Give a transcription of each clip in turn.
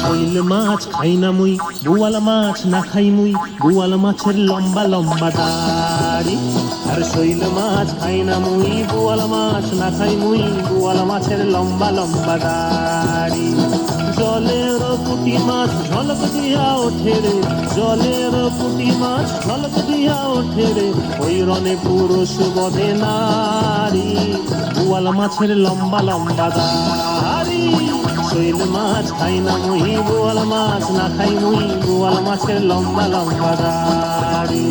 শৈল মাছ খাই না মুই বোয়াল মাছ না খাই মুই বোয়াল মাছের লম্বা লম্বা দাড়ি আর শৈল মাছ খাই না মুই, বোয়াল মাছ না খাই মুই, বোয়াল মাছের লম্বা লম্বা দাড়ি। জলের পুটি মাছ ঝলক দিয়া ওঠে রে, জলের পুটি মাছ ঝলক দিয়া ওঠে রে, ওই রনে পুরুষ বধে নারী। বোয়াল মাছের লম্বা লম্বা দাড়ি। শৈল মাছ খাই না মুই, বোয়াল মাছ না খাই মুই, বোয়াল মাছের লম্বা লম্বা দাড়ি।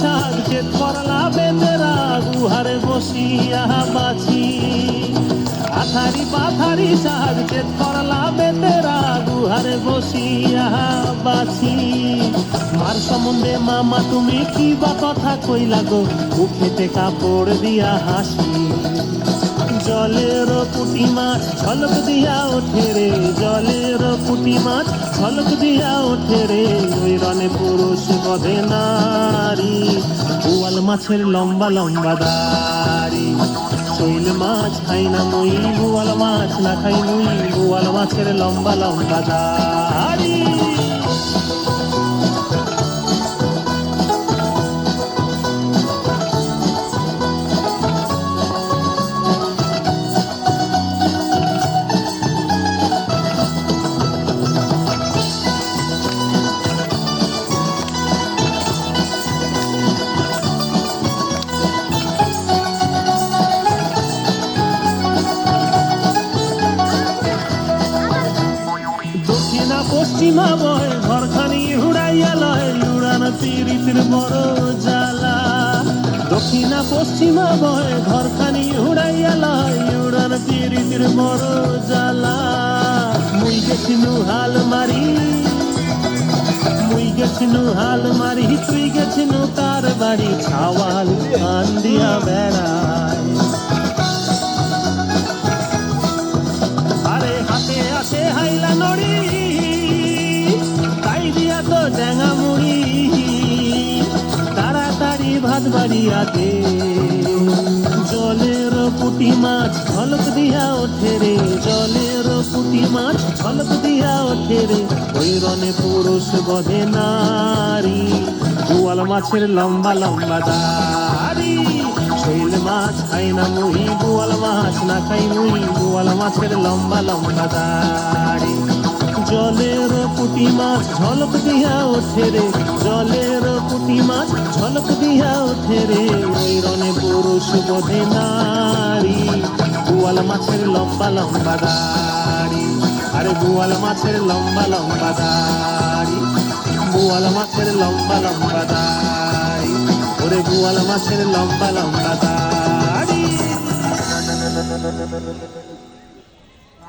শাক চেত করলা বেতেরা গুহারে বসিয়া বাছি পাথারি পাথারি শাক চেত করলা বেতেরা গুহারে বসিয়া বাছি মার সম্বন্ধে মামা, তুমি কি বা কথা কইলা গো? মুখেতে কাপড় দিয়া হাসি। জলের পুটি মাছ ঝলক দিয়া ওঠে রে, জলের পুটি মাছ ঝলক দিয়া ওঠে রে, ওই রনে পুরুষ বধে নারী। বোয়াল মাছের লম্বা লম্বা দাড়ি। শৈল মাছ খাই না মুই বোয়াল মাছ না খাই মুই বোয়াল মাছের লম্বা লম্বা দাড়ি। পশ্চিমা বয় ঘরখানি হুড়াইয়া লয় উড়ান তিরিতির বড় জ্বালা দক্ষিণা পশ্চিমা বয় ঘরখানি হুড়াইয়া লয় উড়ান তিরিতির বড় জ্বালা মুই গেছিনু হাল মারি, মুই গেছিনু হাল মারি, তুই গেছিনু তার বাড়ি, ছাওয়াল কান দিয়া ড্যাঙা মুড়ি তাড়াতাড়ি ভাত বাড়িয়াতে জলের পুটি মাছ ঝলক দিয়া ওঠে রে। জলের পুটি মাছ ঝলক দিয়া ওঠে রে। ওই রনে পুরুষ বধে নারী। বোয়াল মাছের লম্বা লম্বা দাড়ি। শৈল মাছ খাই না মুই বোয়াল মাছ না খাই মুই বোয়াল মাছের লম্বা লম্বা দাড়ি। জলের পুটি মাছ ঝলক দিয়া ওঠে রে, জলের পুটি মাছ ঝলক দিয়া ওঠে রে। রনে পুরুষ বোধে নারী বোয়াল মাছের লম্বা লম্বা দাড়ি। আরে বোয়াল মাছের লম্বা লম্বা দাড়ি বোয়াল মাছের লম্বা লম্বা দাড়ি। ওরে বোয়াল মাছের লম্বা লম্বা দাড়ি।